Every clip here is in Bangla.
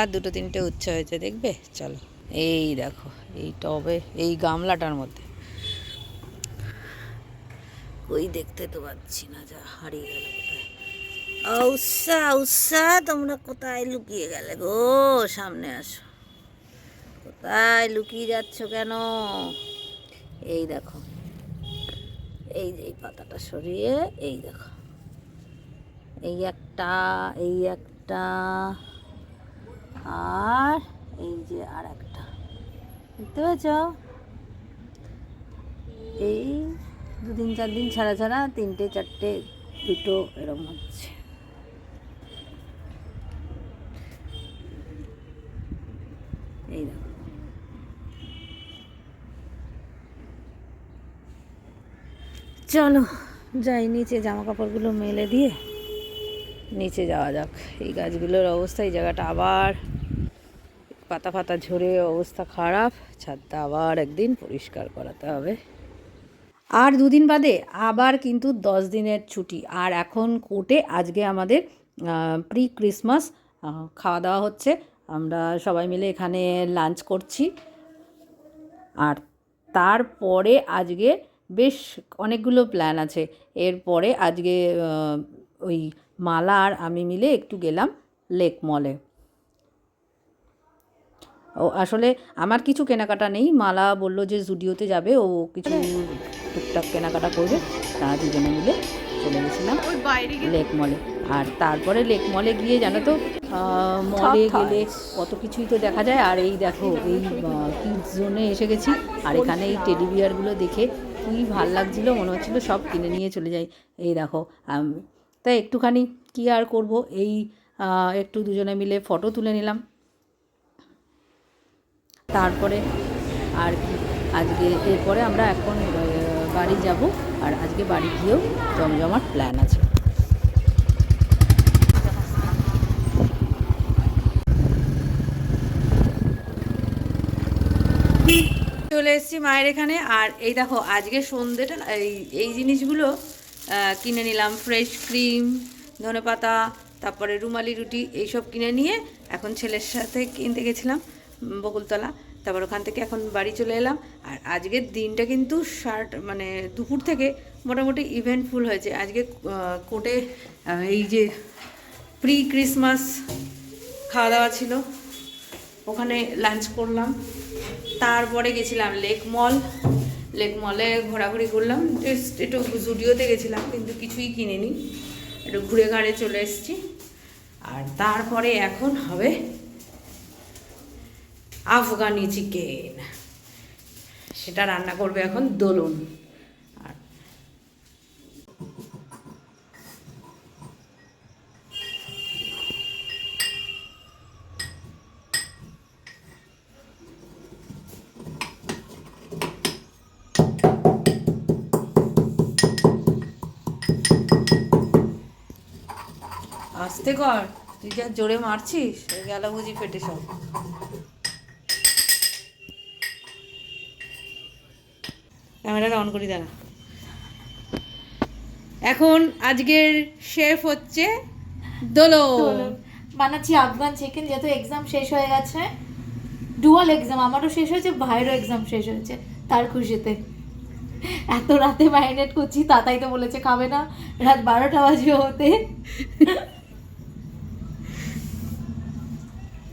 আবার দুটো তিনটে উচ্চ হয়েছে, দেখবে? চলো। এই দেখো, এই টবে, এই গামলাটার মধ্যে। কই দেখতে তো পাচ্ছি না, যা হারিয়ে গেল আউসা তোমরা কোথায় লুকিয়ে গেলে গো? সামনে আসো। কোথায় লুকিয়ে যাচ্ছ কেন? এই দেখো। এই যে এই পাতাটা সরিয়ে, এই দেখো। এই একটা এই একটা। আর এই যে আর একটা। দেখতে পেয়েছ? এই দু দিন চার দিন ছাড়া ছাড়া তিনটে, চারটে, দুটো এরকম হচ্ছে। এই দেখো। চলো, যাই, নিচে জামা কাপড়গুলো মেলে দিয়ে নিচে যাওয়া যাক। এই গাছগুলোর অবস্থা, এই জায়গাটা আবার পাতা ফাতা ঝরে অবস্থা খারাপ, ছাদটা আবার একদিন পরিষ্কার করাতে হবে। আর দুদিন বাদে আবার কিন্তু দশ দিনের ছুটি। আর এখন কোর্টে আজকে আমাদের প্রি ক্রিসমাস খাওয়া দাওয়া হচ্ছে। আমরা সবাই মিলে এখানে লাঞ্চ করছি। আর তারপরে আজকে বেশ অনেকগুলো প্ল্যান আছে। এরপরে আজকে ওই মালা আর আমি মিলে একটু গেলাম লেক মলে ও আসলে আমার কিছু কেনাকাটা নেই। মালা বলল যে জুডিওতে যাবে ও কিছু টুকটাক কেনাকাটা করবে। তারা দুজনে মিলে চলে গেছিলাম লেক মলে। আর তারপরে লেক মলে গিয়ে জানো তো মলে গেলে কত কিছুই তো দেখা যায়। আর এই দেখো এই কিডস জোনে এসে গেছি। আর এখানে এই টেডি বিয়ারগুলো দেখে খুবই ভালো লাগছিল। মনে হচ্ছিল সব কিনে নিয়ে চলে যাই। এই দেখো আম- তাই একটুখানি কী আর করব? এই একটু দুজনে মিলে ফটো তুলে নিলাম। তারপরে আর কি। আজকে এরপরে আমরা এখন বাড়ি যাব আর আজকে বাড়ি গিয়েও জমজমার প্ল্যান আছে। চলে এসেছি মায়ের এখানে আর এই দেখো আজকে সন্ধ্যেটা এই এই জিনিসগুলো কিনে নিলাম। ফ্রেশ ক্রিম ধনে পাতা তারপরে রুমালি রুটি, এইসব কিনে নিয়ে এখন ছেলের সাথে কিনতে গেছিলাম। বকুলতলা, তারপর ওখান থেকে এখন বাড়ি চলে এলাম। আর আজকের দিনটা কিন্তু শার্ট মানে দুপুর থেকে মোটামুটি ইভেন্টফুল হয়েছে। আজকে কোর্টে এই যে প্রি ক্রিসমাস খাওয়া দাওয়া ছিল, ওখানে লাঞ্চ করলাম। তারপরে গেছিলাম লেক মল। লেক মলে ঘোরাঘুরি করলাম। জাস্ট একটু জুডিওতে গেছিলাম, কিন্তু কিছুই কিনিনি। একটু ঘুরে ঘাড়ে চলে এসেছি। আর তারপরে এখন হবে আফগানি চিকেন সেটা রান্না করবে এখন দোলন। আর আস্তে কর, তুই যা জোরে মারছিস গেল বুঝি পেটে সব। ক্যামেরাটা অন করি দাঁড়া। এখন আজকের শেফ হচ্ছে দোলো বানাচ্ছি আফগান চিকেন যেহেতু এক্সাম শেষ হয়ে গেছে। ডুয়াল এক্সাম আমারও শেষ হয়েছে ভাইয়েরও এক্সাম শেষ হয়েছে তার খুশিতে। এত রাতে ম্যারিনেট করছি তাতাই তো বলেছে খাবে না রাত বারোটা বাজবে হতে।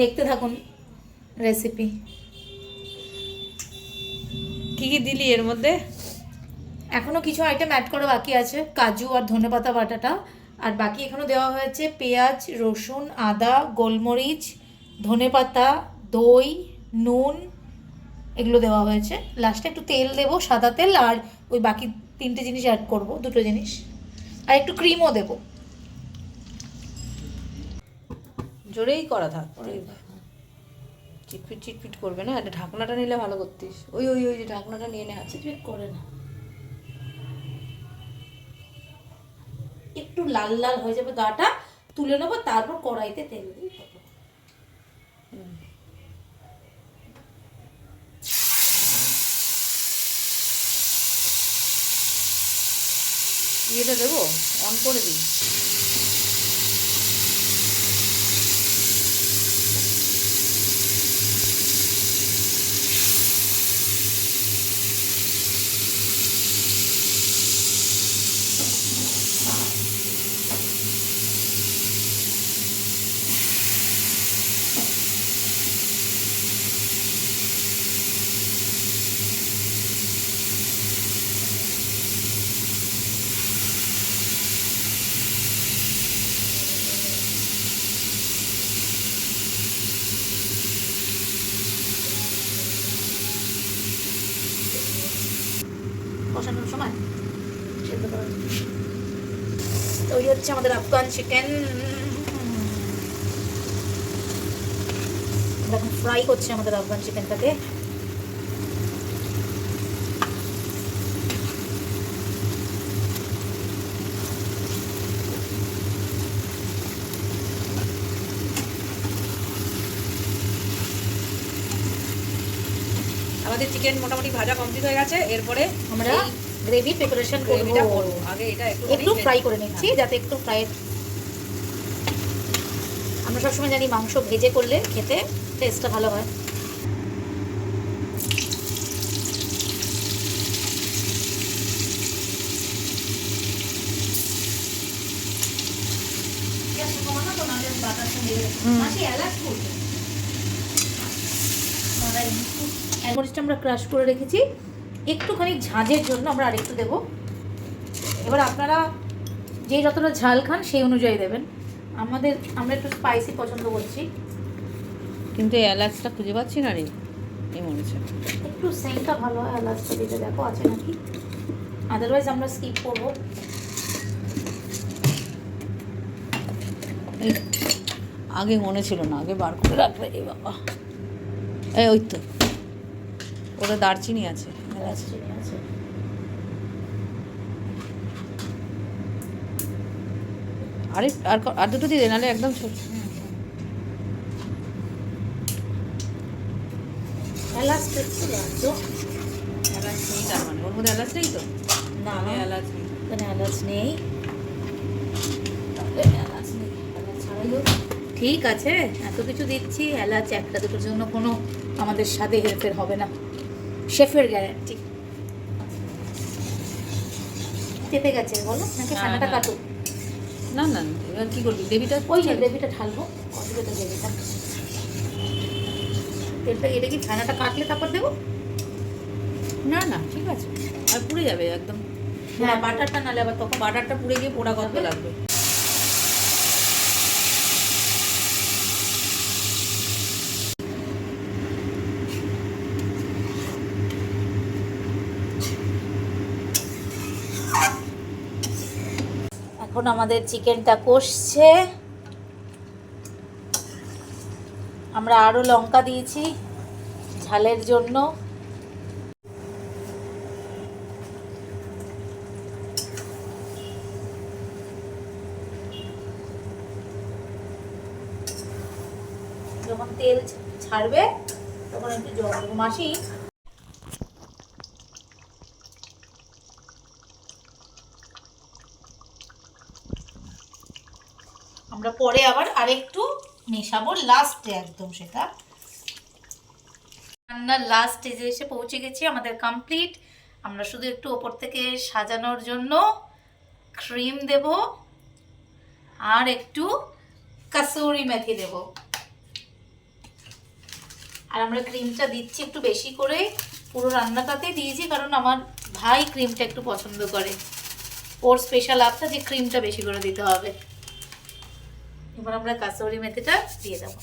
দেখতে থাকুন রেসিপি কি কি দিলি এর মধ্যে? এখনও কিছু আইটেম অ্যাড করা বাকি আছে কাজু আর ধনেপাতা বাটাটা। আর বাকি এখনও দেওয়া হয়েছে পেঁয়াজ রসুন আদা গোলমরিচ ধনেপাতা দই নুন এগুলো দেওয়া হয়েছে। লাস্টে একটু তেল দেবো সাদা তেল আর ওই বাকি তিনটে জিনিস অ্যাড করব দুটো জিনিস। আর একটু ক্রিমও দেবো। জোরেই করা থাক। চিটপিট চিটপিট করবে না এটা ঢাকনাটা নিলে ভালো করতিস। ওই ওই ওই যে ঢাকনাটা নিয়ে নে আছে চিটপিট করে না। একটু লাল লাল হয়ে যাবে গাটা, তুলে নেব, তারপর কড়াইতে তেল দিয়ে। ইয়েটা দেবো অন করে দিই কষানোর সময়? সেদ্ধ করার তৈরি হচ্ছে আমাদের আফগান চিকেন ফ্রাই হচ্ছে আমাদের আফগান চিকেনটাকে আমাদের চিকেন মোটামুটি ভাজা কমপ্লিট হয়ে গেছে। এরপরে আমরা গ্রেভি প্রিপারেশন গ্রেভিটা করব। করব। আগে এটা একটু একটু ফ্রাই করে নিচ্ছি যাতে একটু ফ্রাই আমরা সবসময় জানি মাংস ভেজে করলে খেতে টেস্টটা ভালো হয়। মরিচটা আমরা ক্রাশ করে রেখেছি। একটুখানি ঝাঁঝের জন্য আমরা আরেকটু দেবো। এবার আপনারা যে যতটা ঝাল খান সেই অনুযায়ী দেবেন। আমাদের আমরা একটু স্পাইসি পছন্দ করছি। কিন্তু এলাচটা খুঁজে পাচ্ছি না রে। এই মনে হচ্ছে একটু সেন্টটা ভালো হয় এলাচটা দিতে দেখো আছে নাকি? আদারওয়াইজ আমরা স্কিপ করব। আগে মনে ছিল না আগে বার করে রাখবে এই বাবা। এই ওই তো। ওটা দারচিনি আছে। আরে আর আর দুটো দিয়ে নাহলে একদম ছোট মানে। ওর মধ্যে এলাচ নেই তো? না। এলাচ নেই। এলাচ নেই। এলাচ নেই। এলাচ ছাড়াই হোক। ঠিক আছে। এত কিছু দিচ্ছি। এলাচ একটা দুটোর জন্য কোনো আমাদের স্বাদে হেরফের হবে না। শেফের গ্যারান্টি চেপে গেছে বলো? নাকি হ্যাঁ, ছানাটা হ্যাঁ। কাটো না না না, এবার কি করবি? গ্রেভিটা ওই যে গ্রেভিটা ঢালবো। অসুবিধা গ্রেভিটা তেলটা এটা কি ছানাটা কাটলে তারপর দেবো? না না ঠিক আছে। আর পুড়ে যাবে একদম। হ্যাঁ বাটারটা নালে আবার তখন বাটারটা পুড়ে গিয়ে পোড়া গন্ধ লাগবে। এখন আমাদের চিকেনটা কষছে। আমরা আরও লঙ্কা দিয়েছি ঝালের জন্য। যখন তেল ছাড়বে তখন একটু জল মাসি আমরা পরে আবার আরেকটু মেশাবো লাস্টে একদম সেটা। রান্নার লাস্ট স্টেজে এসে পৌঁছে গেছি, আমাদের কমপ্লিট আমরা শুধু একটু ওপর থেকে সাজানোর জন্য ক্রিম দেব আর একটু কাসুরি মেথি দেব। আর আমরা ক্রিমটা দিচ্ছি একটু বেশি করে। পুরো রান্নাটাতে দিয়েছি কারণ আমার ভাই ক্রিমটা একটু পছন্দ করে। ওর স্পেশাল আপটা যে ক্রিমটা বেশি করে দিতে হবে। এবার আমরা কাসৌরি মেথিটা দিয়ে দেবো।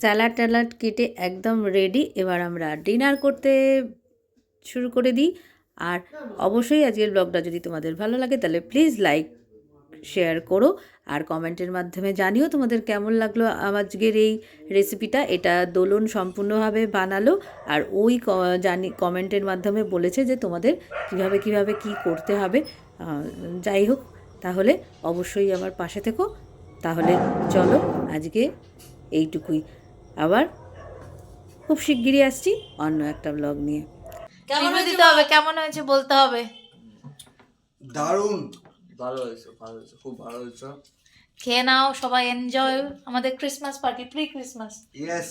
স্যালাড ট্যালাড কেটে একদম রেডি এবার আমরা ডিনার করতে শুরু করে দিই। আর অবশ্যই আজকের ব্লগটা যদি তোমাদের ভালো লাগে তাহলে প্লিজ লাইক শেয়ার করো আর কমেন্টের মাধ্যমে জানিও তোমাদের কেমন লাগল আজকের এই রেসিপিটা এটা দোলন সম্পূর্ণভাবে বানালো আর ওই ক- জানি কমেন্টের মাধ্যমে বলেছে যে তোমাদের কীভাবে কীভাবে কি করতে হবে। যাই হোক তাহলে অবশ্যই আমার পাশে থেকো। তাহলে চলো আজকে এইটুকুই। আবার খুব শিগগিরই আসছি অন্য একটা ব্লগ নিয়ে। কেমন দিতে হবে কেমন হয়েছে বলতে হবে? দারুণ। ভালো হয়েছে ভালো হয়েছে খুব ভালো হয়েছে। খেয়ে নাও সবাই এনজয় আমাদের Christmas party pre Christmas yes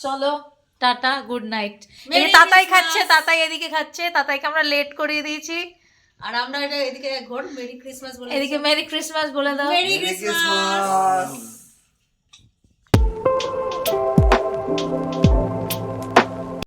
চলো টাটা গুড নাইট এই তাতাই খাচ্ছে তাতাই এদিকে খাচ্ছে তাতাইকে আমরা লেট করিয়ে দিয়েছি। আর আমরা এটা এদিকে ঘর মেরি ক্রিসমাস বলে এদিকে মেরি ক্রিসমাস বলে দাও। Merry Christmas